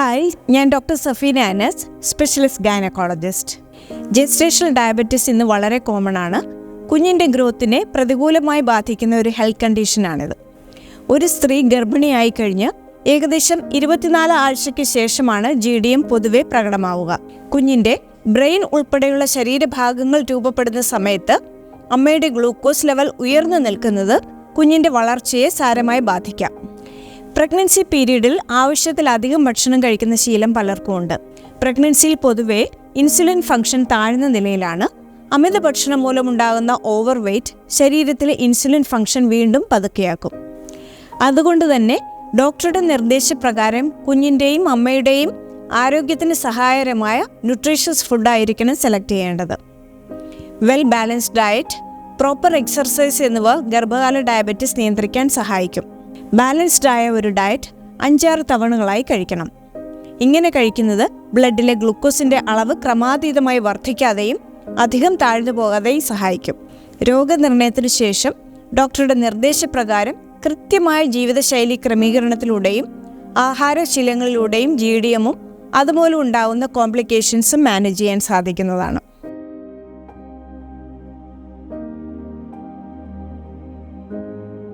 Hi ഞാൻ doctor Safeena Anas specialist gynaecologist gestational diabetes ഇന്ന് വളരെ കോമൺ ആണ്. കുഞ്ഞിന്റെ ഗ്രോത്തിനെ പ്രതികൂലമായി ബാധിക്കുന്ന ഒരു ഹെൽത്ത് കണ്ടീഷനാണിത് ഒരു സ്ത്രീ ഗർഭിണിയായി കഴിഞ്ഞ് ഏകദേശം ഇരുപത്തിനാല് ആഴ്ചയ്ക്ക് ശേഷമാണ് ജി ഡി എം പൊതുവെ പ്രകടമാവുക. കുഞ്ഞിന്റെ ബ്രെയിൻ ഉൾപ്പെടെയുള്ള ശരീരഭാഗങ്ങൾ രൂപപ്പെടുന്ന സമയത്ത് അമ്മയുടെ ഗ്ലൂക്കോസ് ലെവൽ ഉയർന്നു നിൽക്കുന്നത് കുഞ്ഞിന്റെ വളർച്ചയെ സാരമായി ബാധിക്കാം. പ്രഗ്നൻസി പീരീഡിൽ ആവശ്യത്തിലധികം ഭക്ഷണം കഴിക്കുന്ന ശീലം പലർക്കും ഉണ്ട് പ്രഗ്നൻസിയിൽ പൊതുവെ ഇൻസുലിൻ ഫംഗ്ഷൻ താഴ്ന്ന നിലയിലാണ്. അമിത ഭക്ഷണം മൂലമുണ്ടാകുന്ന ഓവർ വെയ്റ്റ് ശരീരത്തിലെ ഇൻസുലിൻ ഫംഗ്ഷൻ വീണ്ടും പതുക്കെയാക്കും. അതുകൊണ്ട് തന്നെ ഡോക്ടറുടെ നിർദ്ദേശപ്രകാരം കുഞ്ഞിന്റെയും അമ്മയുടെയും ആരോഗ്യത്തിന് സഹായകരമായ ന്യൂട്രീഷ്യസ് ഫുഡായിരിക്കണം സെലക്ട് ചെയ്യേണ്ടത്. Well balanced diet proper exercise എന്നിവ ഗർഭകാല ഡയബറ്റിസ് നിയന്ത്രിക്കാൻ സഹായിക്കും. ബാലൻസ്ഡ് ആയ ഒരു ഡയറ്റ് അഞ്ചാറ് തവണകളായി കഴിക്കണം. ഇങ്ങനെ കഴിക്കുന്നത് ബ്ലഡിലെ ഗ്ലൂക്കോസിന്റെ അളവ് ക്രമാതീതമായി വർദ്ധിക്കാതെയും അധികം താഴ്ന്നു പോകാതെയും സഹായിക്കും. രോഗനിർണയത്തിന് ശേഷം ഡോക്ടറുടെ നിർദ്ദേശപ്രകാരം കൃത്യമായ ജീവിതശൈലി ക്രമീകരണത്തിലൂടെയും ആഹാരശീലങ്ങളിലൂടെയും ജി ഡി എമ്മും അതുമൂലം ഉണ്ടാകുന്ന കോംപ്ലിക്കേഷൻസും മാനേജ് ചെയ്യാൻ സാധിക്കുന്നതാണ്.